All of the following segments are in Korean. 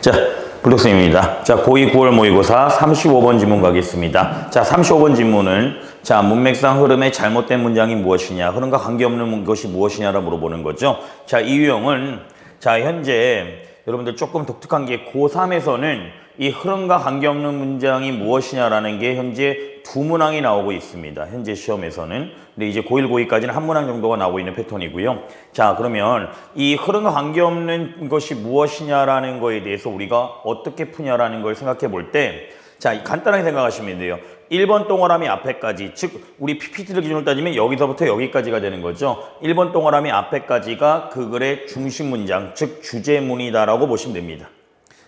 자, 블록스입니다. 자, 고2 9월 모의고사 35번 지문 가겠습니다. 자, 35번 지문은 자, 문맥상 흐름의 잘못된 문장이 무엇이냐, 흐름과 관계없는 것이 무엇이냐라 물어보는 거죠. 자, 이 유형은 자, 현재 여러분들 조금 독특한 게 고3에서는 이 흐름과 관계없는 문장이 무엇이냐라는 게 현재 두 문항이 나오고 있습니다. 현재 시험에서는. 근데 이제 고1, 고2까지는 한 문항 정도가 나오고 있는 패턴이고요. 자, 그러면 이 흐름과 관계없는 것이 무엇이냐라는 거에 대해서 우리가 어떻게 푸냐라는 걸 생각해 볼 때, 자, 간단하게 생각하시면 돼요. 1번 동그라미 앞에까지, 즉, 우리 PPT를 기준으로 따지면 여기서부터 여기까지가 되는 거죠. 1번 동그라미 앞에까지가 그 글의 중심 문장, 즉, 주제문이다라고 보시면 됩니다.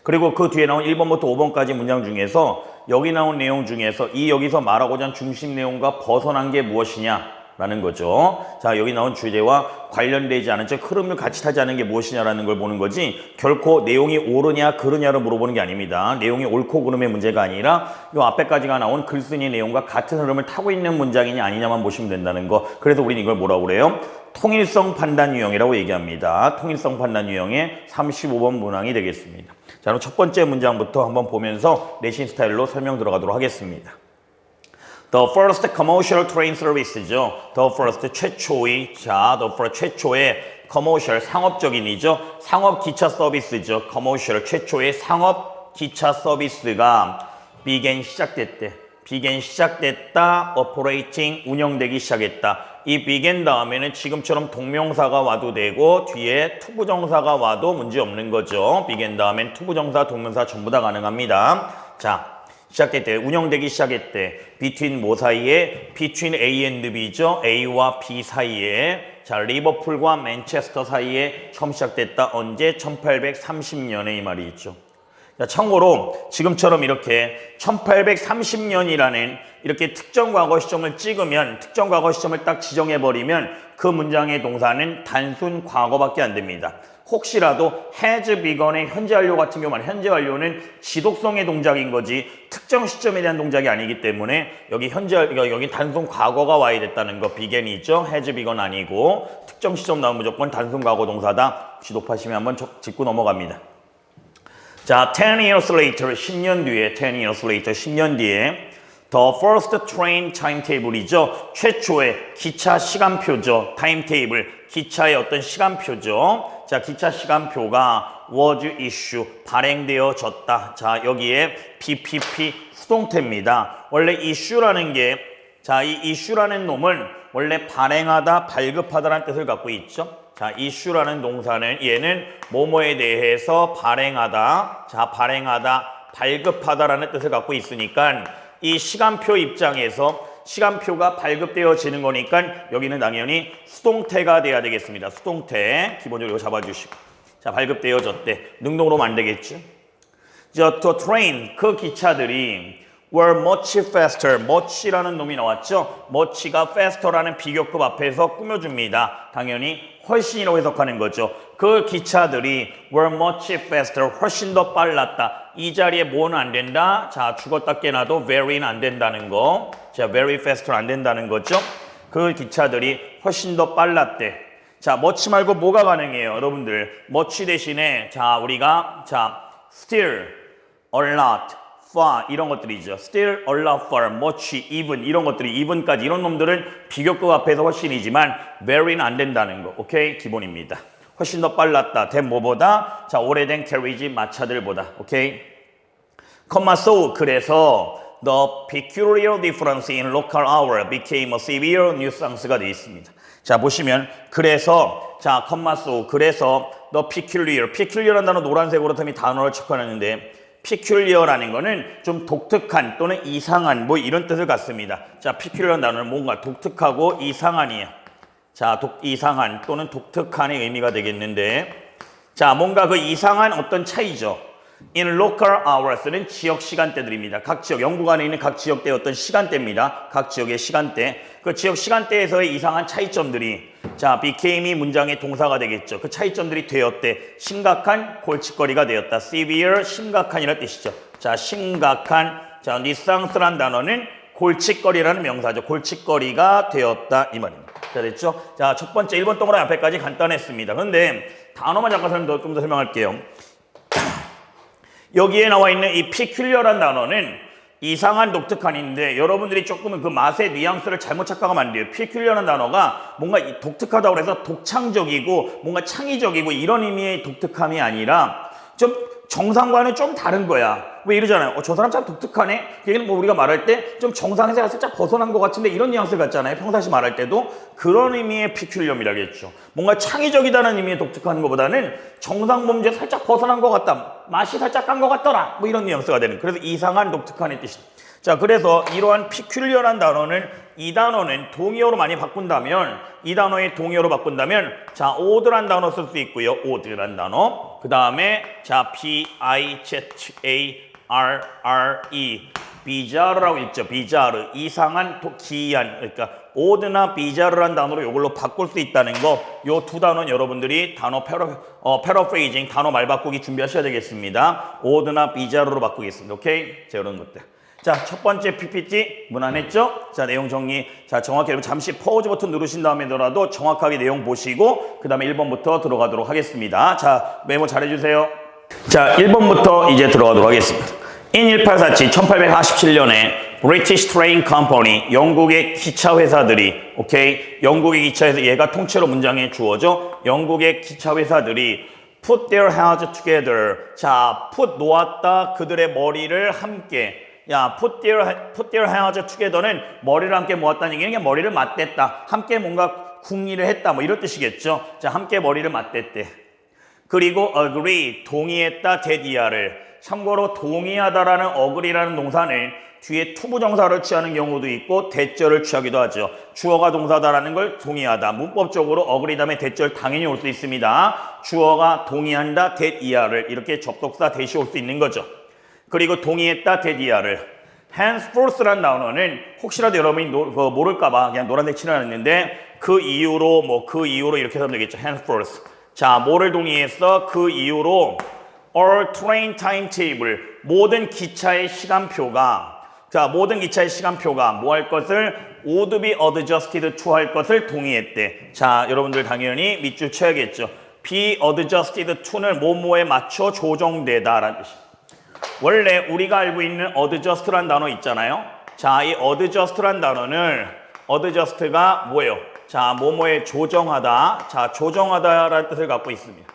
그리고 그 뒤에 나온 1번부터 5번까지 문장 중에서 여기 나온 내용 중에서 이 여기서 말하고자 하는 중심 내용과 벗어난 게 무엇이냐 라는 거죠. 자, 여기 나온 주제와 관련되지 않은 즉 흐름을 같이 타지 않은 게 무엇이냐라는 걸 보는 거지 결코 내용이 옳으냐 그르냐를 물어보는 게 아닙니다. 내용이 옳고 그름의 문제가 아니라 이 앞에까지가 나온 글쓴이 내용과 같은 흐름을 타고 있는 문장이냐 아니냐만 보시면 된다는 거. 그래서 우리는 이걸 뭐라고 그래요? 통일성 판단 유형이라고 얘기합니다. 통일성 판단 유형의 35번 문항이 되겠습니다. 자, 그럼 첫 번째 문장부터 한번 보면서 내신 스타일로 설명 들어가도록 하겠습니다. The first commercial train service죠. The first 최초의 자, the first 최초의 commercial 상업적인이죠. 상업 기차 서비스죠. commercial 최초의 상업 기차 서비스가 began 시작됐대. Began 시작됐다. operating 운영되기 시작했다. 이 began 다음에는 지금처럼 동명사가 와도 되고 뒤에 투부정사가 와도 문제 없는 거죠. began 다음엔 투부정사, 동명사 전부 다 가능합니다. 자, 시작했대. 운영되기 시작했대. between 뭐 사이에? between A and B죠. A와 B 사이에. 자, 리버풀과 맨체스터 사이에 처음 시작됐다. 언제? 1830년에 이 말이 있죠. 자, 참고로 지금처럼 이렇게 1830년이라는 이렇게 특정 과거 시점을 찍으면 특정 과거 시점을 딱 지정해 버리면 그 문장의 동사는 단순 과거밖에 안 됩니다. 혹시라도 has begun의 현재 완료 같은 경우는 현재 완료는 지속성의 동작인 거지 특정 시점에 대한 동작이 아니기 때문에 여기 현재 여기 단순 과거가 와야 됐다는 거 begin이 있죠. has begun 아니고 특정 시점 나오면 무조건 단순 과거 동사다. 지독하시면 한번 적- 짚고 넘어갑니다. 자, 10 years later, 10년 뒤에, 10 years later, 10년 뒤에 The first train timetable이죠. 최초의 기차 시간표죠. 타임테이블, 기차의 어떤 시간표죠. 자, 기차 시간표가 was issue, 발행되어졌다. 자, 여기에 PPP 수동태입니다. 원래 issue라는 게, 자, 이 issue라는 놈은 원래 발행하다, 발급하다라는 뜻을 갖고 있죠. 자, issue라는 동사는 얘는 뭐뭐에 대해서 발행하다, 자, 발행하다, 발급하다라는 뜻을 갖고 있으니까 이 시간표 입장에서 시간표가 발급되어지는 거니까 여기는 당연히 수동태가 돼야 되겠습니다. 수동태 기본적으로 잡아주시고 자 발급되어졌대 능동으로 하면 안 되겠죠. 저 to train 그 기차들이 were much faster much라는 놈이 나왔죠. much가 faster라는 비교급 앞에서 꾸며줍니다. 당연히 훨씬이라고 해석하는 거죠. 그 기차들이 were much faster 훨씬 더 빨랐다. 이 자리에 뭐는 안 된다? 자 죽었다 깨나도 very는 안 된다는 거. 자 very faster 안 된다는 거죠. 그 기차들이 훨씬 더 빨랐대. 자, much 말고 뭐가 가능해요, 여러분들? much 대신에 자 우리가 자 still, a lot, far 이런 것들이죠. still, a lot, far, much, even 이런 것들이 even까지 이런 놈들은 비교급 앞에서 훨씬이지만 very는 안 된다는 거. 오케이? 기본입니다. 훨씬 더 빨랐다. 된 뭐보다? 자, 오래된 캐리지 마차들보다. 오케이? 컴마 so 그래서 the peculiar difference in local hour became a severe nuisance가 되어 있습니다. 자 보시면 그래서 자 컴마 so 그래서 the peculiar peculiar한 단어 노란색으로 틈이 단어를 척하는데 peculiar라는 거는 좀 독특한 또는 이상한 뭐 이런 뜻을 갖습니다. 자 peculiar한 단어는 뭔가 독특하고 이상한이야. 자, 독, 이상한 또는 독특한의 의미가 되겠는데, 자, 뭔가 그 이상한 어떤 차이죠. In local hours는 지역 시간대들입니다. 각 지역, 영국 안에 있는 각 지역대의 어떤 시간대입니다. 각 지역의 시간대. 그 지역 시간대에서의 이상한 차이점들이, 자, became이 문장의 동사가 되겠죠. 그 차이점들이 되었대. 심각한 골칫거리가 되었다. severe, 심각한이라는 뜻이죠. 자, 심각한, 자, 니상스란 단어는 골칫거리라는 명사죠. 골칫거리가 되었다 이 말입니다. 자 됐죠? 자 첫 번째 1번 동그라미 앞에까지 간단했습니다. 그런데 단어만 잠깐 좀더 설명할게요. 여기에 나와 있는 이 peculiar란 단어는 이상한 독특한인데 여러분들이 조금은 그 맛의 뉘앙스를 잘못 착각하면 안 돼요. peculiar란 단어가 뭔가 이 독특하다고 해서 독창적이고 뭔가 창의적이고 이런 의미의 독특함이 아니라 좀 정상과는 좀 다른 거야. 왜 이러잖아요. 어, 저 사람 참 독특하네. 얘는 뭐 우리가 말할 때 좀 정상에서 살짝 벗어난 것 같은데 이런 뉘앙스 같잖아요. 평상시 말할 때도 그런 의미의 피큘리엄이라겠죠. 뭔가 창의적이다는 의미의 독특한 것보다는 정상 범죄 살짝 벗어난 것 같다. 맛이 살짝 간것 같더라. 뭐 이런 뉘앙스가 되는. 그래서 이상한 독특한의 뜻이. 자, 그래서 이러한 피큘리어란 단어는 이 단어는 동의어로 많이 바꾼다면 이 단어의 동의어로 바꾼다면 자, 오드란 단어 쓸 수 있고요. 오드란 단어. 그 다음에 자, B I Z A R R E 비자르라고 있죠. 비자르. 이상한 도- 기이한 그러니까 오드나 비자르란 단어로 이걸로 바꿀 수 있다는 거. 요 두 단어는 여러분들이 단어 패러 어 패러프레이징 단어 말 바꾸기 준비하셔야 되겠습니다. 오드나 비자르로 바꾸겠습니다. 오케이? 자, 이런 것들. 자, 첫 번째 PPT 무난했죠? 자, 내용 정리. 자, 정확히 여러분 잠시 퍼즈 버튼 누르신 다음에더라도 정확하게 내용 보시고 그 다음에 1번부터 들어가도록 하겠습니다. 자, 메모 잘해주세요. 자, 1번부터 이제 들어가도록 하겠습니다. In 1847, 1847년에 British Train Company, 영국의 기차 회사들이, 오케이? 영국의 기차에서 얘가 통째로 문장에 주어져. 영국의 기차 회사들이 put their heads together. 자, put 놓았다. 그들의 머리를 함께. 야, put their, put their heads together는 머리를 함께 모았다는 얘기는 그냥 머리를 맞댔다. 함께 뭔가 궁리를 했다. 뭐 이런 뜻이겠죠. 자, 함께 머리를 맞댔대. 그리고 agree, 동의했다, 대디아를. 참고로 동의하다라는 agree라는 동사는 뒤에 투부정사를 취하는 경우도 있고 대절을 취하기도 하죠. 주어가 동사다라는 걸 동의하다. 문법적으로 다음에 대절 당연히 올 수 있습니다. 주어가 동의한다, 대이하를 이렇게 접속사 대시 올 수 있는 거죠. 그리고 동의했다, 대디아를. henceforth란 단어는 혹시라도 여러분이 노- 그거 모를까봐 그냥 노란색 칠해놨는데 그 이후로 뭐 그 이후로 이렇게 하면 되겠죠. henceforth. 자, 뭐를 동의했어? 그 이후로 all train timetable 모든 기차의 시간표가 자 모든 기차의 시간표가 뭐 할 것을 would be adjusted to 할 것을 동의했대. 자 여러분들 당연히 밑줄 쳐야겠죠. be adjusted to는 뭐뭐에 맞춰 조정되다라는 뜻이. 원래 우리가 알고 있는 adjust란 단어 있잖아요. 자, 이 adjust란 단어는 adjust가 뭐예요? 자, 뭐뭐에 조정하다. 자, 조정하다라는 뜻을 갖고 있습니다.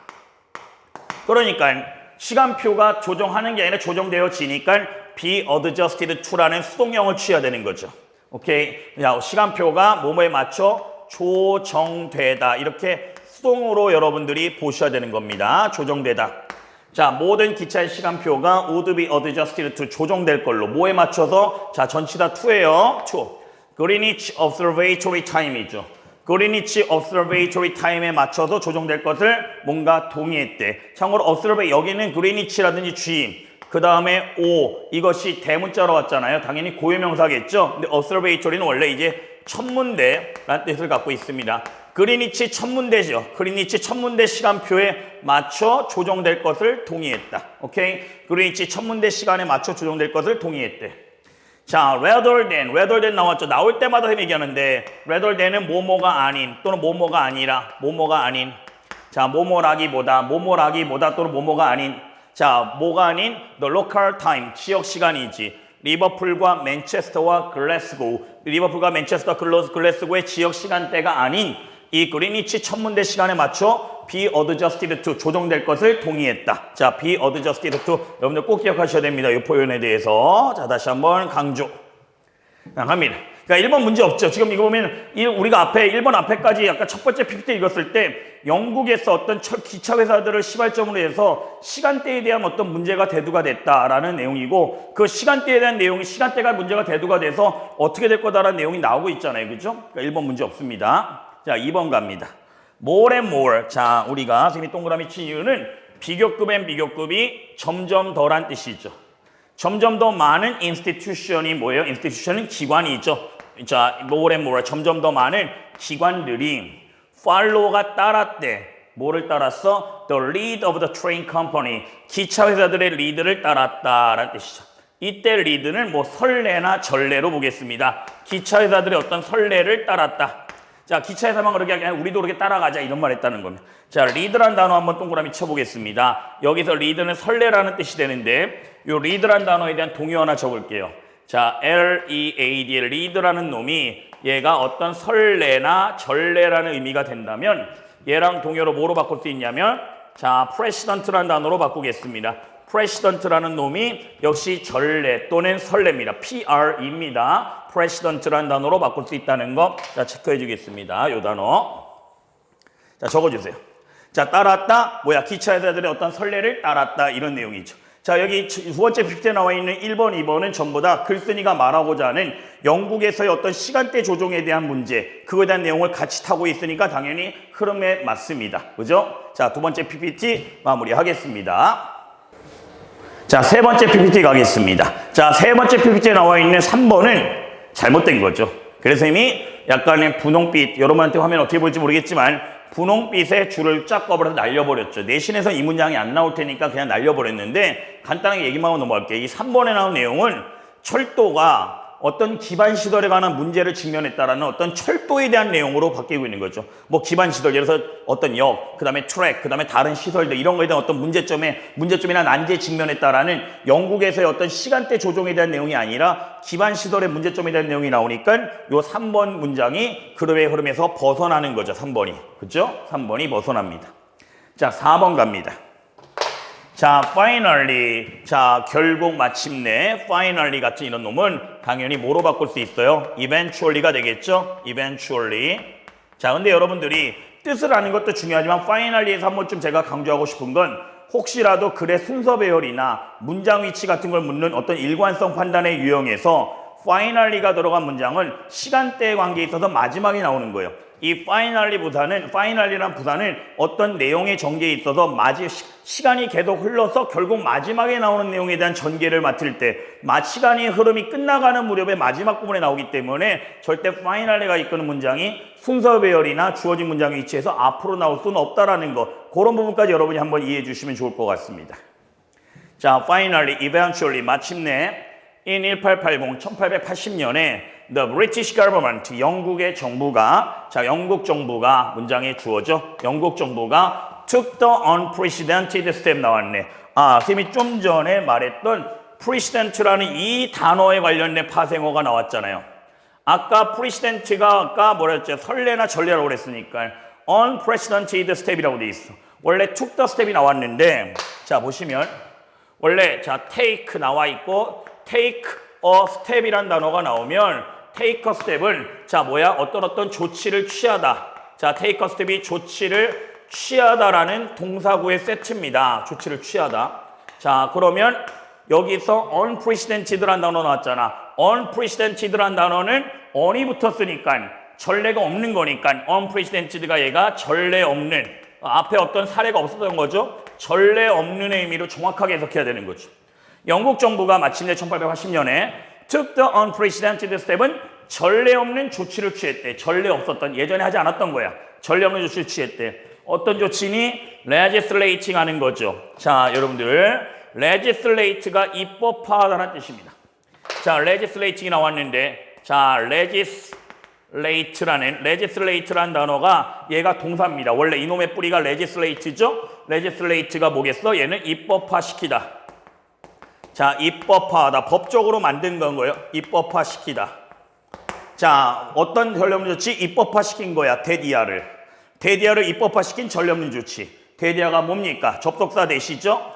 그러니까 시간표가 조정하는 게 아니라 조정되어지니까 be adjusted to라는 수동형을 취해야 되는 거죠. 오케이. 자, 시간표가 뭐뭐에 맞춰 조정되다. 이렇게 수동으로 여러분들이 보셔야 되는 겁니다. 조정되다. 자, 모든 기차의 시간표가 would be adjusted to 조정될 걸로 뭐에 맞춰서 자, 전치 다 to예요. to. Greenwich Observatory Time이죠. 그리니치 observatory time에 맞춰서 조정될 것을 뭔가 동의했대. 참고로 observe 여기는 그리니치라든지 G, 그 다음에 O 이것이 대문자로 왔잖아요. 당연히 고유명사겠죠. 근데 observatory는 원래 이제 천문대라는 뜻을 갖고 있습니다. 그리니치 천문대죠. 그리니치 천문대 시간표에 맞춰 조정될 것을 동의했다. 오케이? 그리니치 천문대 시간에 맞춰 조정될 것을 동의했대. 자, rather than, rather than 나왔죠. 나올 때마다 선생님이 얘기하는데, rather than은 뭐뭐가 아닌, 또는 뭐뭐가 아니라, 뭐뭐가 아닌. 자, 뭐뭐라기보다, 뭐뭐라기보다, 또는 뭐뭐가 아닌. 자, 뭐가 아닌? The local time, 지역 시간이지. 리버풀과 맨체스터와 글래스고, 리버풀과 맨체스터, 글러- 글래스고의 지역 시간대가 아닌 이 그리니치 천문대 시간에 맞춰 be adjusted to 조정될 것을 동의했다. 자, be adjusted to 여러분들 꼭 기억하셔야 됩니다. 이 표현에 대해서. 자, 다시 한번 강조. 합니다. 그러니까 1번 문제 없죠. 지금 이거 보면 이- 우리가 앞에 1번 앞에까지 아까 첫 번째 PPT 읽었을 때 영국에서 어떤 철- 기차 회사들을 시발점으로 해서 시간대에 대한 어떤 문제가 대두가 됐다라는 내용이고 그 시간대에 대한 내용이 시간대가 문제가 대두가 돼서 어떻게 될 거다라는 내용이 나오고 있잖아요. 그죠? 그러니까 1번 문제 없습니다. 자, 2번 갑니다. more and more. 자, 우리가 선생님이 동그라미 친 이유는 비교급엔 비교급이 점점 덜한 뜻이죠. 점점 더 많은 institution이 뭐예요? institution은 기관이죠. 자, and more. 점점 더 많은 기관들이 follow가 따랐대. 뭐를 따랐어? The lead of the train company. 기차 회사들의 리드를 따랐다라는 뜻이죠. 이때 리드는 뭐 설레나 전례로 보겠습니다. 기차 회사들의 어떤 설례를 따랐다. 자, 기차에서만 그렇게 하게 아니라 우리도 그렇게 따라가자 이런 말 했다는 겁니다. 자, 리드란 단어 한번 동그라미 쳐보겠습니다. 여기서 리드는 설레라는 뜻이 되는데 요 리드란 단어에 대한 동요 하나 적을게요. 자, L-E-A-D, 리드라는 놈이 얘가 어떤 설레나 전례라는 의미가 된다면 얘랑 동요로 뭐로 바꿀 수 있냐면 자, 프레시던트라는 단어로 바꾸겠습니다. 프레시던트라는 놈이 역시 전례 또는 설레입니다. PR입니다. 프레시던트라는 단어로 바꿀 수 있다는 거 자, 체크해 주겠습니다. 요 단어. 자, 적어 주세요. 자, 따랐다. 뭐야? 기차에서들의 어떤 설례를 따랐다. 이런 내용이죠. 자, 여기 두 번째 PPT에 나와 있는 1번, 2번은 전부 다 글쓴이가 말하고자 하는 영국에서의 어떤 시간대 조종에 대한 문제, 그거에 대한 내용을 같이 타고 있으니까 당연히 흐름에 맞습니다. 그죠? 자, 두 번째 PPT 마무리하겠습니다. 자, 세 번째 PPT 가겠습니다. 자, 세 번째 PPT에 나와 있는 3번은 잘못된 거죠. 그래서 이미 약간의 분홍빛, 여러분한테 화면 어떻게 볼지 모르겠지만 분홍빛에 줄을 쫙 꺼버려서 날려버렸죠. 내신에서 이 문장이 안 나올 테니까 그냥 날려버렸는데 간단하게 얘기만 하고 넘어갈게요. 이 3번에 나온 내용은 철도가 어떤 기반 시설에 관한 문제를 직면했다라는 어떤 철도에 대한 내용으로 바뀌고 있는 거죠. 뭐 기반 시설, 예를 들어서 어떤 역, 그 다음에 트랙, 그 다음에 다른 시설들 이런 거에 대한 어떤 문제점에 문제점이나 난제에 직면했다라는 영국에서의 어떤 시간대 조정에 대한 내용이 아니라 기반 시설의 문제점에 대한 내용이 나오니까 요 3번 문장이 그룹의 흐름에서 벗어나는 거죠. 3번이. 그죠? 3번이 벗어납니다. 자, 4번 갑니다. 자, finally. 자, 결국 마침내 finally 같은 이런 놈은 당연히 뭐로 바꿀 수 있어요? eventually가 되겠죠? eventually. 자, 근데 여러분들이 뜻을 아는 것도 중요하지만 finally에서 한 번쯤 제가 강조하고 싶은 건 혹시라도 글의 순서 배열이나 문장 위치 같은 걸 묻는 어떤 일관성 판단의 유형에서 finally가 들어간 문장은 시간대의 관계에 있어서 마지막에 나오는 거예요. 이 finally 부사는 finally란 부사는 어떤 내용의 전개에 있어서 마지 시간이 계속 흘러서 결국 마지막에 나오는 내용에 대한 전개를 맡을 때 마, 시간이 흐름이 끝나가는 무렵에 마지막 부분에 나오기 때문에 절대 finally가 이끄는 문장이 순서 배열이나 주어진 문장의 위치에서 앞으로 나올 수는 없다라는 거 그런 부분까지 여러분이 한번 이해해 주시면 좋을 것 같습니다. 자, finally, eventually, 마침내 in 1880, 1880년에 the British government, 영국의 정부가, 자, 영국 정부가 문장에 주어져, 영국 정부가 took the unprecedented step 나왔네. 아, 쌤이 좀 전에 말했던 precedent라는 이 단어에 관련된 파생어가 나왔잖아요. 아까 precedent가 아까 뭐랬죠? 설레나 전례라고 그랬으니까 unprecedented step이라고 돼 있어. 원래 took the step이 나왔는데 자, 보시면 원래 자 take 나와 있고 take a step이란 단어가 나오면 a step은 자 뭐야? 어떤 어떤 조치를 취하다. 자 a step이 조치를 취하다라는 동사구의 세트입니다. 조치를 취하다. 자 그러면 여기서 unprecedented란 단어 나왔잖아. unprecedented란 단어는 on이 붙었으니까 전례가 없는 거니까 unprecedented가 얘가 전례 없는 앞에 어떤 사례가 없었던 거죠? 전례 없는의 의미로 정확하게 해석해야 되는 거죠 영국 정부가 마침내 1880년에 took the unprecedented step은 전례 없는 조치를 취했대. 전례 없었던 예전에 하지 않았던 거야. 전례 없는 조치를 취했대. 어떤 조치니? legislating 하는 거죠. 자, 여러분들 legislate가 입법화하다는 뜻입니다. 자, legislating이 나왔는데 자, legislate라는 legislate라는 단어가 얘가 동사입니다. 원래 이놈의 뿌리가 legislate죠. legislate가 뭐겠어? 얘는 입법화시키다. 자, 입법화하다. 법적으로 만든 건 거예요. 입법화시키다. 자, 어떤 전례없는 조치? 입법화시킨 거야. 데디아를. 데디아를 입법화시킨 전례없는 조치. 데디아가 뭡니까? 접속사 대시죠?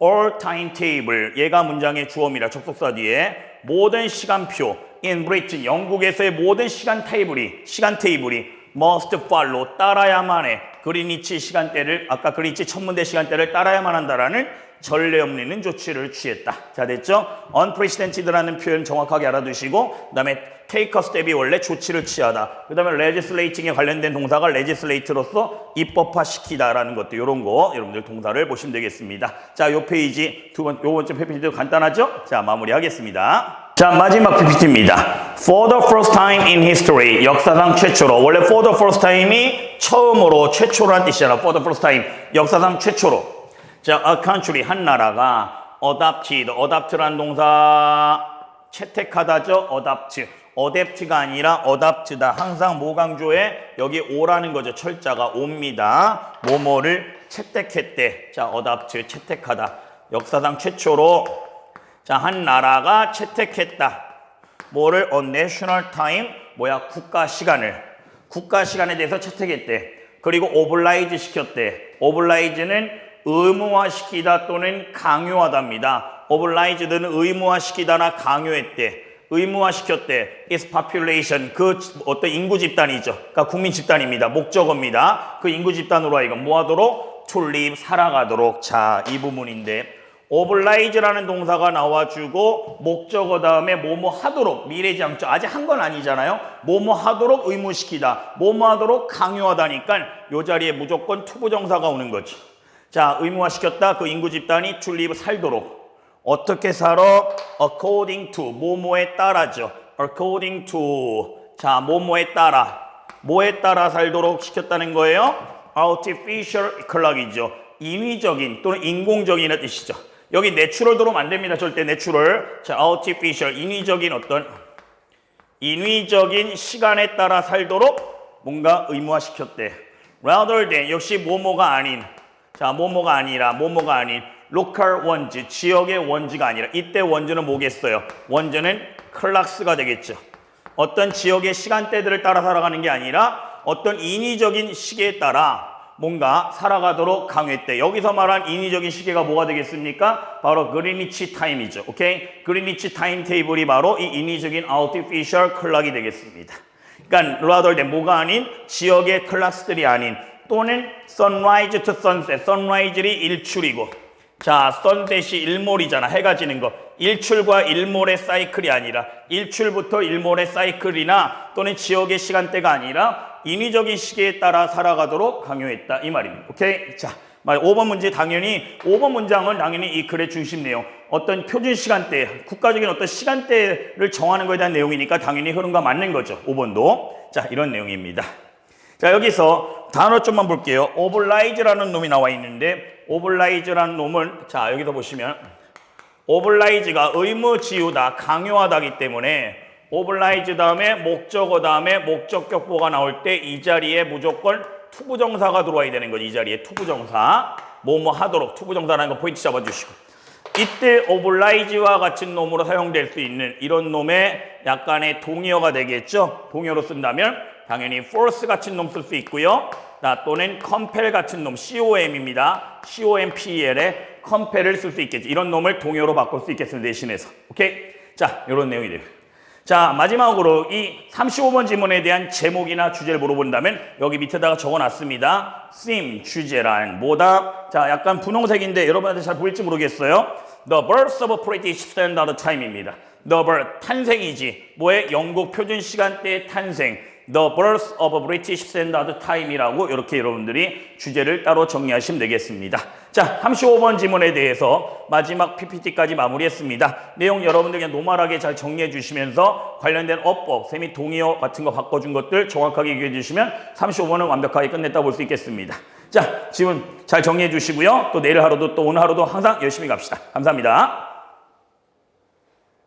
all timetable. 얘가 문장의 주어입니다. 접속사 뒤에. 모든 시간표. in Britain. 영국에서의 모든 시간 테이블이, 시간 테이블이 must follow. 따라야만 해. 그리니치 시간대를, 아까 그리니치 천문대 시간대를 따라야만 한다라는 전례 없는 조치를 취했다. 자, 됐죠? unprecedented라는 표현 정확하게 알아두시고, 그 다음에 take a step이 원래 조치를 취하다. 그 다음에 legislating에 관련된 동사가 legislate로서 입법화시키다라는 것도 이런 거 여러분들 동사를 보시면 되겠습니다. 자, 요 페이지 두 번, 요 번째 PPT도 간단하죠? 자, 마무리하겠습니다. 자, 마지막 PPT입니다. For the first time in history, 역사상 최초로. 원래 for the first time이 처음으로, 최초로란 뜻이잖아. for the first time, 역사상 최초로. 자, a country, 한 나라가 adopted, adopt란 동사 채택하다죠. adopt. 어댑트가 아니라 어답트다. 항상 뭐 강조해? 여기 오라는 거죠. 철자가 옵니다. 뭐뭐를 채택했대. 자, 어답트 채택하다. 역사상 최초로 자, 한 나라가 채택했다. 뭐를 on national time 뭐야? 국가 시간을 국가 시간에 대해서 채택했대. 그리고 오블라이즈 시켰대. 오블라이즈는 의무화시키다 또는 강요하다입니다. 오블라이즈는 의무화시키다나 강요했대. 의무화시켰대. is population 그 어떤 인구 집단이죠. 그러니까 국민 집단입니다. 목적어입니다. 그 인구 집단으로 하여금 뭐 하도록 to live 살아가도록 자 이 부분인데 오블라이즈라는 동사가 나와주고 목적어 다음에 뭐뭐 하도록 미래지향적 아직 한 건 아니잖아요. 뭐뭐 하도록 의무시키다, 뭐뭐 하도록 강요하다니까 요 자리에 무조건 투부정사가 오는 거죠. 자, 의무화시켰다. 그 인구 집단이 live 살도록 어떻게 살아? according to 뭐뭐에 따라죠. according to 자, 뭐뭐에 따라 뭐에 따라 살도록 시켰다는 거예요. artificial clock이죠. 인위적인 또는 인공적인의 뜻이죠. 여기 내추럴 들어오면 안 됩니다. 절대 내추럴. 자, artificial 인위적인 어떤 인위적인 시간에 따라 살도록 뭔가 의무화시켰대. rather than 역시 뭐뭐가 아닌 자, 뭐뭐가 아니라 뭐뭐가 아닌 local 원지 지역의 원지가 아니라 이때 원지는 뭐겠어요? 원지는 클락스가 되겠죠. 어떤 지역의 시간대들을 따라 살아가는 게 아니라 어떤 인위적인 시계에 따라 뭔가 살아가도록 강요했대. 여기서 말한 인위적인 시계가 뭐가 되겠습니까? 바로 그리니치 타임이죠. 오케이? 그리니치 타임 테이블이 바로 이 인위적인 artificial 클락이 되겠습니다. 그러니까 rather than 뭐가 아닌 지역의 클락스들이 아닌 또는 sunrise to sunset. sunrise이 일출이고 자, 선셋이 일몰이잖아. 해가 지는 거. 일출과 일몰의 사이클이 아니라 일출부터 일몰의 사이클이나 또는 지역의 시간대가 아니라 인위적인 시계에 따라 살아가도록 강요했다. 이 말입니다. 오케이? 자, 말 5번 문제 당연히 5번 문장은 당연히 이 글의 중심 내용. 어떤 표준 시간대, 국가적인 어떤 시간대를 정하는 것에 대한 내용이니까 당연히 흐름과 맞는 거죠. 5번도. 자, 이런 내용입니다. 자, 여기서 단어 좀만 볼게요. 오블라이즈라는 놈이 나와 있는데 오블라이즈라는 놈은 자, 여기서 보시면 오블라이즈가 의무지우다, 강요하다기 때문에 오블라이즈 다음에 목적어 다음에 목적격보가 나올 때 이 자리에 무조건 투부정사가 들어와야 되는 거지. 이 자리에 투부정사. 뭐뭐 하도록 투부정사라는 거 포인트 잡아주시고. 이때 오블라이즈와 같은 놈으로 사용될 수 있는 이런 놈의 약간의 동의어가 되겠죠. 동의어로 쓴다면 당연히 force 같은 놈 쓸 수 있고요. 나 또는 compel 같은 놈, com입니다. compel에 compel을 쓸 수 있겠죠. 이런 놈을 동의어로 바꿀 수 있겠습니다. 대신해서. 오케이? 자, 이런 내용이 돼요. 자, 마지막으로 이 35번 지문에 대한 제목이나 주제를 물어본다면 여기 밑에다가 적어놨습니다. theme, 주제란 뭐다? 자, 약간 분홍색인데 여러분한테 잘 보일지 모르겠어요. The birth of British Standard Time입니다. The birth, 탄생이지. 뭐의 영국 표준 시간대의 탄생. The birth of British Standard Time이라고 이렇게 여러분들이 주제를 따로 정리하시면 되겠습니다. 자, 35번 지문에 대해서 마지막 PPT까지 마무리했습니다. 내용 여러분들 그냥 노멀하게 잘 정리해 주시면서 관련된 어법, 세미 동의어 같은 거 바꿔준 것들 정확하게 얘기해 주시면 35번은 완벽하게 끝냈다 볼 수 있겠습니다. 자, 지금 잘 정리해 주시고요. 또 내일 하루도 또 오늘 하루도 항상 열심히 갑시다. 감사합니다.